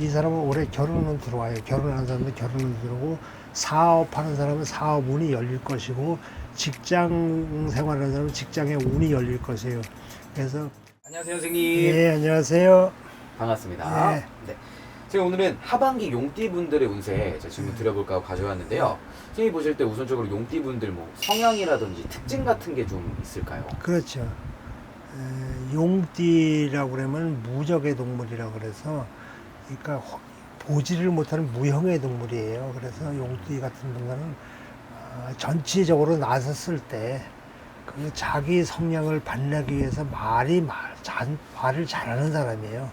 이 사람은 올해 결혼은 들어와요. 결혼하는 사람은 결혼은 들어오고 사업하는 사람은 사업 운이 열릴 것이고 직장 생활하는 사람은 직장에 운이 열릴 것이에요. 그래서 안녕하세요, 선생님. 예 안녕하세요. 반갑습니다. 네. 네. 제가 오늘은 하반기 용띠분들의 운세 제가 질문 드려볼까 하고 가져왔는데요. 선생님이 보실 때 우선적으로 용띠분들 뭐 성향이라든지 특징 같은 게 좀 있을까요? 그렇죠. 에, 용띠라고 그러면 무적의 동물이라고 그래서 그러니까 허- 보지를 못하는 무형의 동물이에요. 그래서 용띠 같은 분들은 어, 전체적으로 나섰을 때 그 자기 성향을 발휘하기 위해서 말이 말, 잘, 말을 잘하는 사람이에요.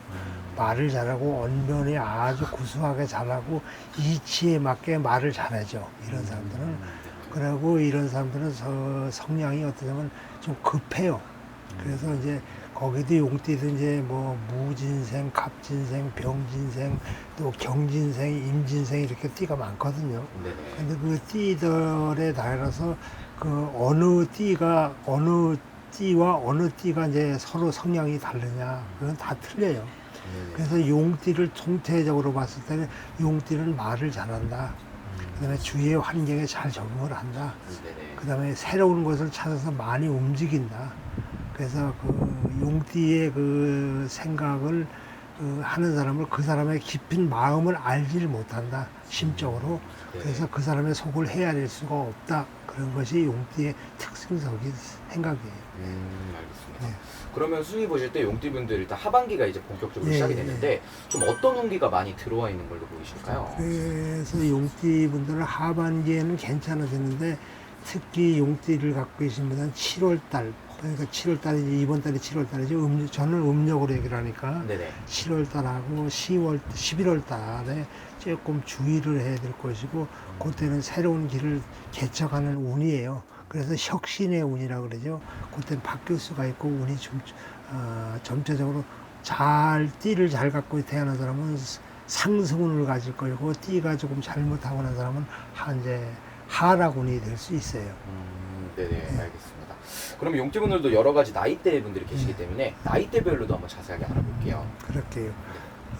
말을 잘하고 언변이 아주 구수하게 잘하고 이치에 맞게 말을 잘하죠. 이런 사람들은 그리고 이런 사람들은 서- 성향이 어떠냐면 좀 급해요. 그래서 이제 거기도 용띠도 이제 뭐 무진생, 갑진생, 병진생, 또 경진생, 임진생 이렇게 띠가 많거든요. 네네. 근데 그 띠들에 따라서 그 어느 띠가 어느 띠와 어느 띠가 이제 서로 성향이 다르냐 그건 다 틀려요. 네네. 그래서 용띠를 총체적으로 봤을 때는 용띠는 말을 잘한다. 그다음에 주위의 환경에 잘 적응을 한다. 네네. 그다음에 새로운 것을 찾아서 많이 움직인다. 그래서 그 용띠의 그 생각을 그 하는 사람을 그 사람의 깊은 마음을 알지를 못한다. 심적으로. 네. 그래서 그 사람의 속을 헤아릴 수가 없다. 그런 것이 용띠의 특징적인 생각이에요. 음, 알겠습니다. 네. 그러면 수희 보실 때 용띠 분들 일단 하반기가 이제 본격적으로 예, 시작이 예. 됐는데 좀 어떤 운기가 많이 들어와 있는 걸로 보이실까요? 그래서 용띠 분들은 하반기에는 괜찮아지는데 특히 용띠를 갖고 계신 분은 7월 달 그러니까 7월 달이지 이번 달이 7월 달이죠. 음, 저는 음력으로 얘기를 하니까 네네. 7월 달하고 10월 11월 달에 조금 주의를 해야 될 것이고 그때는 새로운 길을 개척하는 운이에요. 그래서 혁신의 운이라고 그러죠. 그때는 바뀔 수가 있고 운이 좀 어, 전체적으로 잘 띠를 잘 갖고 태어난 사람은 상승운을 가질 거고 띠가 조금 잘못하고 난 사람은 한 이제 하락운이 될 수 있어요. 음, 네네. 알겠습니다. 그러면 용띠분들도 여러 가지 나이대 분들이 계시기 네. 때문에 나이대별로도 한번 자세하게 알아볼게요. 그렇게요.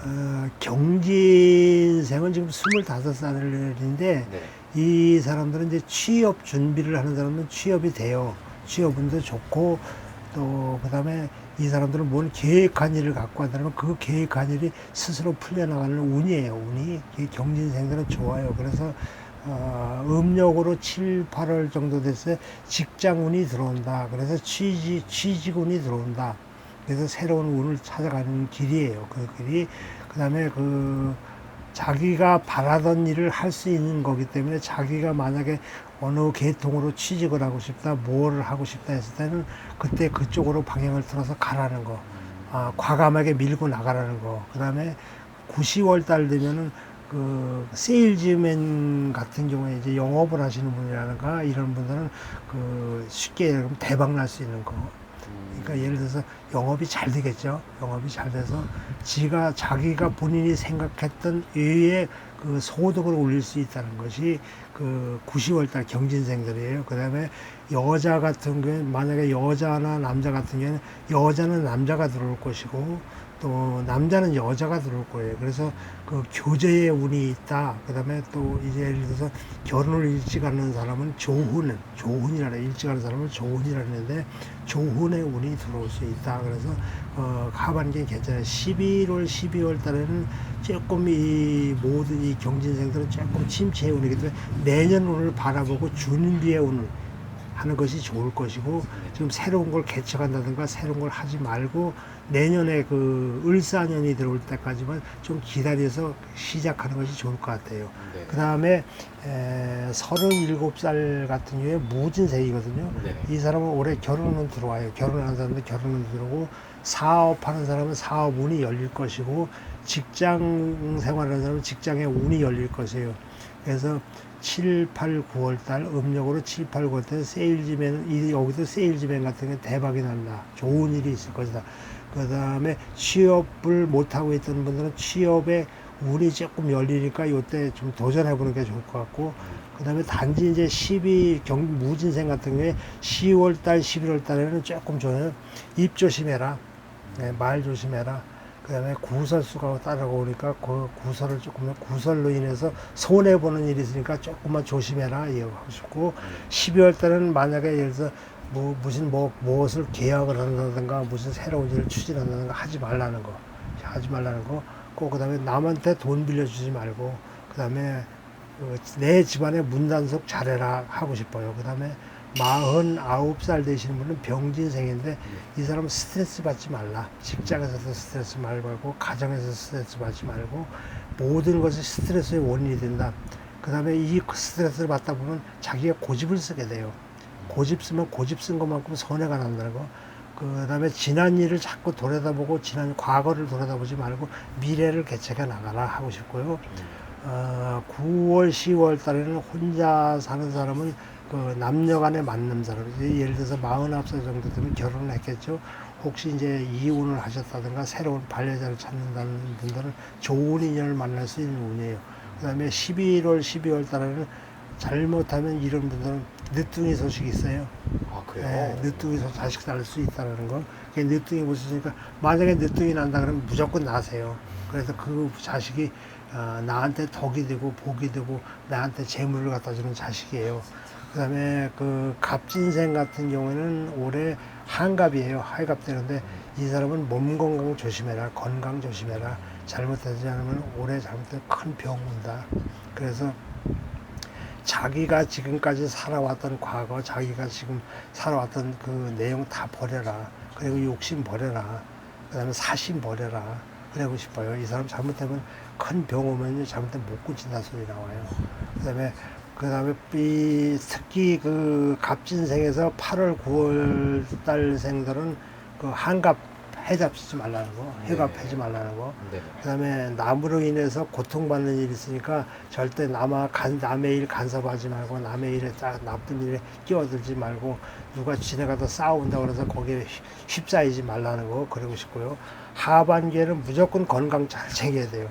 어, 경진생은 지금 25살인데 네네. 이 사람들은 이제 취업 준비를 하는 사람은 취업이 돼요. 취업운도 좋고 또 그다음에 이 사람들은 뭔 계획한 일을 갖고 한다면 그 계획한 일이 스스로 풀려나가는 운이에요. 운이 이 경진생들은 좋아요. 그래서 어, 음력으로 7, 8월 정도 됐어요. 직장운이 들어온다. 그래서 취직 취직운이 들어온다. 그래서 새로운 운을 찾아가는 길이에요. 그 길이 그 다음에 그 자기가 바라던 일을 할 수 있는 거기 때문에 자기가 만약에 어느 계통으로 취직을 하고 싶다, 뭘 하고 싶다 했을 때는 그때 그쪽으로 방향을 틀어서 가라는 거, 아, 과감하게 밀고 나가라는 거. 그 다음에 9, 10월 달 되면은 그 세일즈맨 같은 경우에 이제 영업을 하시는 분이라든가 이런 분들은 그 쉽게 얘기하면 대박 날 수 있는 거. 그러니까 예를 들어서 영업이 잘 되겠죠. 영업이 잘 돼서 지가 자기가 본인이 생각했던 외에 그 소득을 올릴 수 있다는 것이 그 9, 10월 달 경진생들이에요. 그다음에 여자 같은 경우에 만약에 여자나 남자 같은 경우에는 여자는 남자가 들어올 것이고 또 남자는 여자가 들어올 거예요. 그래서 그 교제의 운이 있다. 그 다음에 또 이제 예를 들어서 결혼을 일찍 하는 사람은 조훈은 조훈이라 래 일찍 하는 사람은 조훈이라 하는데 조훈의 운이 들어올 수 있다. 그래서 어 하반기에 괜찮아요. 11월, 12월 달에는 조금 이 모든 이 경진생들은 조금 침체의 운이기 때문에 내년 운을 바라보고 준비의 운을 하는 것이 좋을 것이고 지금 새로운 걸 개척한다든가 새로운 걸 하지 말고 내년에 그 을사년이 들어올 때까지만 좀 기다려서 시작하는 것이 좋을 것 같아요. 네. 그 다음에 서른일곱 살 같은 경우에 무진생이거든요. 네네. 이 사람은 올해 결혼은 들어와요. 결혼하는 사람도 결혼은 들어오고 사업하는 사람은 사업 운이 열릴 것이고 직장 생활하는 사람은 직장에 운이 열릴 것이에요. 그래서 7, 8, 9월 달 음력으로 7, 8, 9월 달 세일즈맨 이 여기도 세일즈맨 같은 게 대박이 난다. 좋은 일이 있을 것이다. 그 다음에 취업을 못 하고 있던 분들은 취업에 운이 조금 열리니까 이때 좀 도전해 보는 게 좋을 것 같고 그 다음에 단지 이제 12 경, 무진생 같은 경우에 10월 달, 11월 달에는 조금 줘요. 입 조심해라. 네, 말 조심해라. 그 다음에 구설수가 따라오니까 그 구설을 조금 구설로 인해서 손해 보는 일이 있으니까 조금만 조심해라 이거 하고 싶고 12월 달에는 만약에 예를 들어서 뭐 무슨 뭐 무엇을 계약을 한다든가 무슨 새로운 일을 추진한다든가 하지 말라는 거 하지 말라는 거 꼭 그 다음에 남한테 돈 빌려주지 말고 그 다음에 그내 집안의 문단속 잘해라 하고 싶어요. 그 다음에 마흔 아홉 살 되시는 분은 병진생인데 이 사람은 스트레스 받지 말라. 직장에서도 스트레스 말고 가정에서 스트레스 받지 말고 모든 것이 스트레스의 원인이 된다. 그 다음에 이 스트레스를 받다 보면 자기가 고집을 쓰게 돼요. 고집 쓰면 고집 쓴 것만큼 손해가 난다는 거. 그 다음에 지난 일을 자꾸 돌아다보고 지난 과거를 돌아다보지 말고 미래를 개척해 나가라 하고 싶고요. 어, 9월, 10월 달에는 혼자 사는 사람은 그 남녀 간의 만남 사람, 예를 들어서 49살 정도 되면 결혼을 했겠죠. 혹시 이제 이혼을 하셨다든가 새로운 반려자를 찾는다는 분들은 좋은 인연을 만날 수 있는 운이에요. 그 다음에 11월, 12월 달에는 잘못하면 이런 분들은 늦둥이 소식이 있어요. 아 그래요? 네, 늦둥이서 자식 낳을 수 있다는 거. 그 늦둥이 보시니까 만약에 늦둥이 난다 그러면 무조건 나세요. 그래서 그 자식이 어, 나한테 덕이 되고 복이 되고 나한테 재물을 갖다 주는 자식이에요. 그다음에 그 갑진생 같은 경우에는 올해 한갑이에요. 하갑 되는데 이 사람은 몸 건강 조심해라, 건강 조심해라. 잘못하지 않으면 올해 잘못되면 큰 병 온다. 그래서 자기가 지금까지 살아왔던 과거, 자기가 지금 살아왔던 그 내용 다 버려라. 그리고 욕심 버려라. 그 다음에 사심 버려라. 그러고 싶어요. 이 사람 잘못하면 큰 병 오면 잘못하면 못 고친다 소리 나와요. 그 다음에, 그 다음에 이 특히 그 갑진생에서 8월, 9월 달생들은 그 한갑 해잡지 말라는 거, 해갑하지 말라는 거. 네. 그다음에 나무로 인해서 고통받는 일이 있으니까 절대 남아 간, 남의 일 간섭하지 말고 남의 일에 딱 나쁜 일에 끼어들지 말고 누가 지나가다 싸운다 그래서 거기에 휩- 휩싸이지 말라는 거 그러고 싶고요. 하반기에는 무조건 건강 잘 챙겨야 돼요.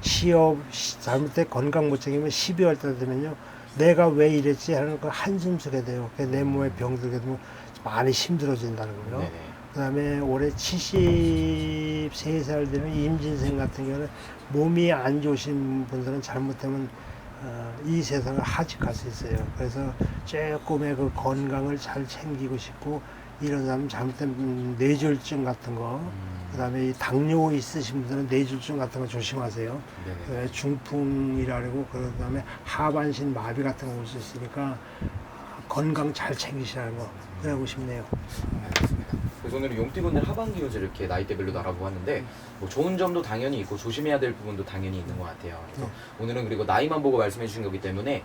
시업 시- 잘못돼 건강 못 챙기면 12월 달 되면요. 내가 왜 이랬지 하는 그 한숨 쓰게 돼요. 그내 몸에 병들게 되면 많이 힘들어진다는 거예요. 네네. 그다음에 올해 73살 되는 임진생 같은 경우는 몸이 안 좋으신 분들은 잘못하면 어, 이 세상을 하직할 수 있어요. 그래서 조금의 그 건강을 잘 챙기고 싶고 이런 사람 잘못하면 음, 뇌졸중 같은 거 음, 그다음에 이 당뇨 있으신 분들은 뇌졸중 같은 거 조심하세요. 네네. 그 중풍이라고 그런 다음에 하반신 마비 같은 거 올 수 있으니까 건강 잘 챙기시라는 거 그러고 싶네요. 알겠습니다. 그래서 오늘은 용띠분들 하반기 운세를 이렇게 나이대별로 알아보았는데 뭐 좋은 점도 당연히 있고 조심해야 될 부분도 당연히 있는 것 같아요. 그래서 오늘은 그리고 나이만 보고 말씀해 주신 거기 때문에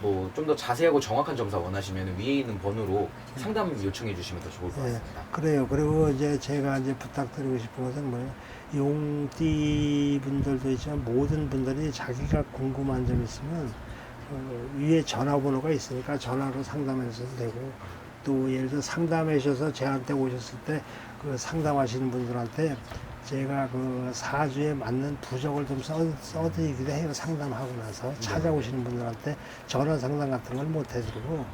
뭐 좀 더 자세하고 정확한 점사 원하시면 위에 있는 번호로 상담 요청해 주시면 더 좋을 것 네, 같습니다. 그래요. 그리고 이제 제가 이제 부탁드리고 싶은 것은 뭐예요? 용띠 분들도 있지만 모든 분들이 자기가 궁금한 점 있으면 어, 위에 전화번호가 있으니까 전화로 상담하셔도 되고 또 예를 들어 상담해 주셔서 저한테 오셨을 때 그 상담하시는 분들한테 제가 그 사주에 맞는 부적을 좀 써, 써드리기도 해요. 상담하고 나서 찾아오시는 분들한테 전화 상담 같은 걸 못 해드리고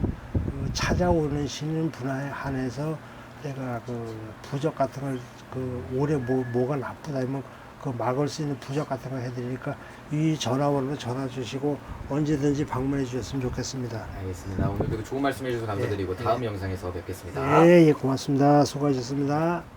그 찾아오는 시는 분야에 한해서 내가 그 부적 같은 걸 그 올해 뭐, 뭐가 나쁘다 하면 그 막을 수 있는 부적 같은 거 해드리니까 이 전화번호로 전화 주시고 언제든지 방문해 주셨으면 좋겠습니다. 알겠습니다. 오늘 그래도 좋은 말씀 해주셔서 감사드리고 다음 영상에서 뵙겠습니다. 네, 예, 고맙습니다. 수고하셨습니다.